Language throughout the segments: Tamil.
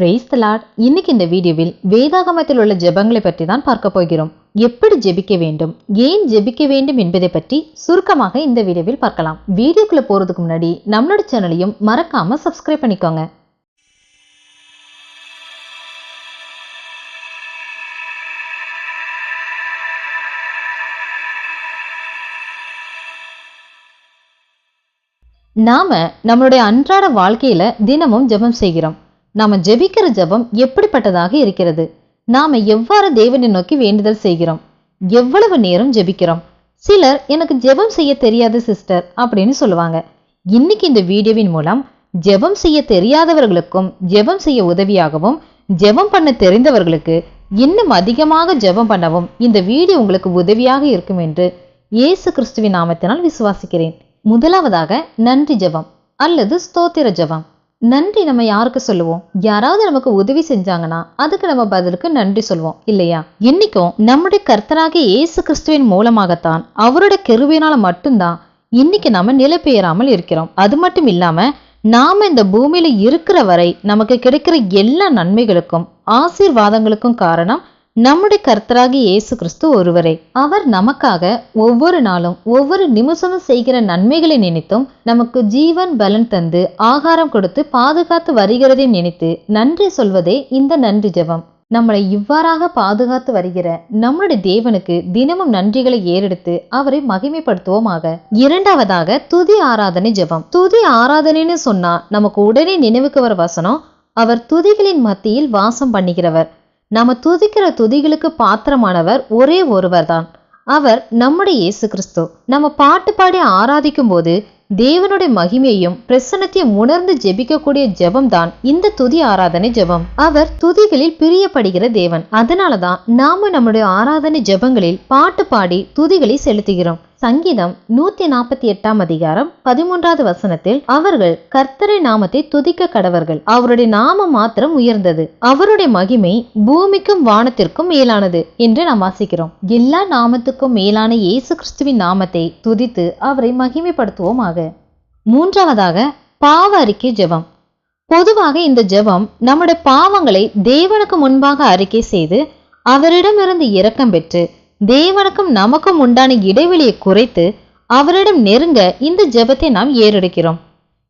பிரேஸ் தலாட் இன்னைக்கு இந்த வீடியோவில் வேதாகமத்தில் உள்ள ஜெபங்களை பற்றி தான் பார்க்க போகிறோம். எப்படி ஜெபிக்க வேண்டும்? ஏன் ஜெபிக்க வேண்டும் என்பதை பற்றி சுருக்கமாக இந்த வீடியோவில் பார்க்கலாம். வீடியோக்குள்ள போறதுக்கு முன்னாடி நம்மளோட சேனலையும் மறக்காம சப்ஸ்கிரைப் பண்ணிக்கோங்க. நாம நம்மளுடைய அன்றாட வாழ்க்கையில தினமும் ஜெபம் செய்கிறோம். நாம ஜெபிக்கிற ஜெபம் எப்படிப்பட்டதாக இருக்கிறது? நாம எவ்வாறு தேவனை நோக்கி வேண்டுதல் செய்கிறோம்? எவ்வளவு நேரம் ஜெபிக்கிறோம்? சிலர் எனக்கு ஜெபம் செய்ய தெரியாது சிஸ்டர் அப்படின்னு சொல்லுவாங்க. இன்னைக்கு இந்த வீடியோவின் மூலம் ஜெபம் செய்ய தெரியாதவர்களுக்கும் ஜெபம் செய்ய உதவியாகவும் ஜெபம் பண்ண தெரிந்தவர்களுக்கு இன்னும் அதிகமாக ஜெபம் பண்ணவும் இந்த வீடியோ உங்களுக்கு உதவியாக இருக்கும் என்று இயேசு கிறிஸ்துவின் நாமத்தினால் விசுவாசிக்கிறேன். முதலாவதாக நன்றி ஜெபம் அல்லது ஸ்தோத்திர ஜெபம். நன்றி நம்ம யாருக்கு சொல்லுவோம்? யாராவது நமக்கு உதவி செஞ்சாங்கன்னா அதுக்கு நம்ம பதிலுக்கு நன்றி சொல்லுவோம் இல்லையா? இன்னைக்கும் நம்முடைய கர்த்தராகிய இயேசு கிறிஸ்துவின் மூலமாகத்தான் அவருடைய கெருவினால மட்டும்தான் இன்னைக்கு நாம நிலை பெயராமல் இருக்கிறோம். அது மட்டும் இல்லாம நாம இந்த பூமியில இருக்கிற வரை நமக்கு கிடைக்கிற எல்லா நன்மைகளுக்கும் ஆசீர்வாதங்களுக்கும் காரணம் நம்முடைய கர்த்தராகி இயேசு கிறிஸ்து ஒருவரே அவர் நமக்காக ஒவ்வொரு நாளும் ஒவ்வொரு நிமிஷமும் செய்கிற நன்மைகளை நினைத்தும் நமக்கு ஜீவன் பலன் தந்து ஆகாரம் கொடுத்து பாதுகாத்து வருகிறதை நினைத்து நன்றி சொல்வதே இந்த நன்றி ஜெபம். நம்மளை இவ்வாறாக பாதுகாத்து வருகிற நம்மளுடைய தேவனுக்கு தினமும் நன்றிகளை ஏறெடுத்து அவரை மகிமைப்படுத்துவோமாக. இரண்டாவதாக துதி ஆராதனை ஜெபம். துதி ஆராதனைன்னு சொன்னா நமக்கு உடனே நினைவுக்கு வர வசனம் அவர் துதிகளின் மத்தியில் வாசம் பண்ணுகிறவர். நாம் துதிக்கிற துதிகளுக்கு பாத்திரமானவர் ஒரே ஒருவர் தான் அவர் நம்முடைய இயேசு கிறிஸ்து நம்ம பாட்டு பாடி ஆராதிக்கும் போது தேவனுடைய மகிமையையும் பிரசன்னத்தையும் உணர்ந்து ஜெபிக்கக்கூடிய ஜெபம் தான் இந்த துதி ஆராதனை ஜெபம். அவர் துதிகளில் பிரியப்படுகிற தேவன். அதனாலதான் நாம நம்முடைய ஆராதனை ஜெபங்களில் பாட்டு பாடி துதிகளை செலுத்துகிறோம். சங்கீதம் நூத்தி நாற்பத்தி எட்டாம் அதிகாரம் பதிமூன்றாவது வசனத்தில் அவர்கள் கர்த்தரை நாமத்தை துதிக்க கடவர்கள். அவருடைய நாமம் மாத்திரம் உயர்ந்தது. அவருடைய மகிமை பூமிக்கும் வானத்திற்கும் மேலானது என்று நாம் வாசிக்கிறோம். எல்லா நாமத்துக்கும் மேலான இயேசு கிறிஸ்துவின் நாமத்தை துதித்து அவரை மகிமைப்படுத்துவோமாக. மூன்றாவதாக பாவ அறிக்கை ஜெபம். பொதுவாக இந்த ஜெபம் நம்முடைய பாவங்களை தேவனுக்கு முன்பாக அறிக்கை செய்து அவரிடமிருந்து இரக்கம் பெற்று தேவனுக்கும் நமக்கும் உண்டான இடைவெளியை குறைத்து அவரிடம் நெருங்க இந்த ஜெபத்தை நாம் ஏறெடுக்கிறோம்.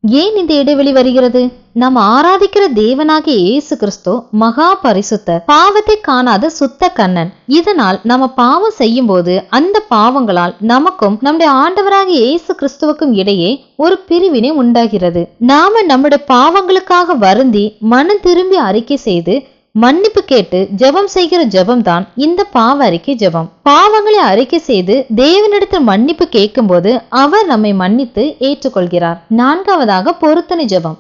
ஏன் இந்த இடைவெளி வருகிறது? நாம் ஆராதிக்கிற தேவனாகிய இயேசு கிறிஸ்து மகா பரிசுத்த பாவத்தை காணாத சுத்த கண்ணன். இதனால் நம்ம பாவம் செய்யும் போது அந்த பாவங்களால் நமக்கும் நம்முடைய ஆண்டவராகிய இயேசு கிறிஸ்துவுக்கும் இடையே ஒரு பிரிவினை உண்டாகிறது. நாம நம்முடைய பாவங்களுக்காக வருந்தி மனம் திரும்பி அறிக்கை செய்து மன்னிப்பு கேட்டு ஜெபம் செய்கிற ஜெபம் தான் இந்த பாவ அறிக்கை ஜெபம். பாவங்களை அறிக்கை செய்து தேவனிடத்தில் மன்னிப்பு கேட்கும்போது அவர் நம்மை மன்னித்து ஏற்றுக்கொள்கிறார். நான்காவதாக பொருத்தனை ஜெபம்.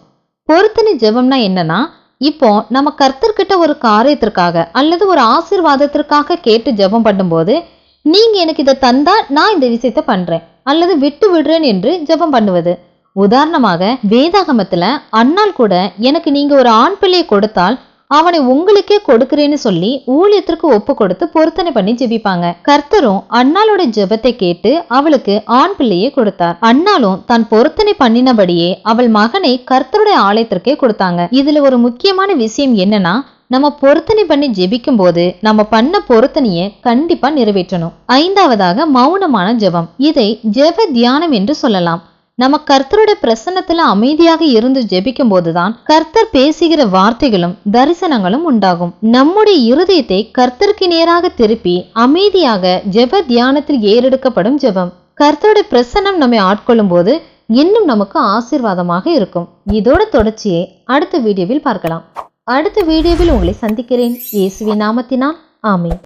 பொருத்தனை ஜெபம்னா என்னன்னா இப்போ நம்ம கர்த்தர்கிட்ட ஒரு காரியத்திற்காக அல்லது ஒரு ஆசீர்வாதத்திற்காக கேட்டு ஜெபம் பண்ணும்போது நீங்க எனக்கு இதை தந்தா நான் இந்த விஷயத்த பண்றேன் அல்லது விட்டு விடுறேன் என்று ஜெபம் பண்ணுவது. உதாரணமாக வேதாகமத்துல அண்ணால் கூட எனக்கு நீங்க ஒரு ஆண் பிள்ளையை கொடுத்தால் அவனை உங்களுக்கே கொடுக்கிறேன்னு சொல்லி ஊழியத்திற்கு ஒப்பு கொடுத்து பொருத்தனை பண்ணி ஜெபிப்பாங்க. கர்த்தரும் அண்ணாளோட ஜெபத்தை கேட்டு அவளுக்கு ஆண் பிள்ளையே கொடுத்தார். அண்ணாலும் தான் பொருத்தனை பண்ணினபடியே அவள் மகனை கர்த்தருடைய ஆலயத்திற்கே கொடுத்தாங்க. இதுல ஒரு முக்கியமான விஷயம் என்னன்னா நம்ம பொருத்தனை பண்ணி ஜெபிக்கும் போது நம்ம பண்ண பொருத்தனைய கண்டிப்பா நிறைவேற்றணும். ஐந்தாவதாக மௌனமான ஜெபம். இதை ஜெப தியானம் என்று சொல்லலாம். நம்ம கர்த்தருடைய பிரசன்னத்துல அமைதியாக இருந்து ஜெபிக்கும் போதுதான் கர்த்தர் பேசுகிற வார்த்தைகளும் தரிசனங்களும் உண்டாகும். நம்முடைய இருதயத்தை கர்த்தருக்கு நேராக திருப்பி அமைதியாக ஜெப தியானத்தில் ஏறெடுக்கப்படும் ஜெபம். கர்த்தருடைய பிரசன்னம் நம்மை ஆட்கொள்ளும் போது இன்னும் நமக்கு ஆசீர்வாதமாக இருக்கும். இதோட தொடர்ச்சியை அடுத்த வீடியோவில் பார்க்கலாம். அடுத்த வீடியோவில் உங்களை சந்திக்கிறேன். இயேசுவின் நாமத்தினால். ஆமீன்.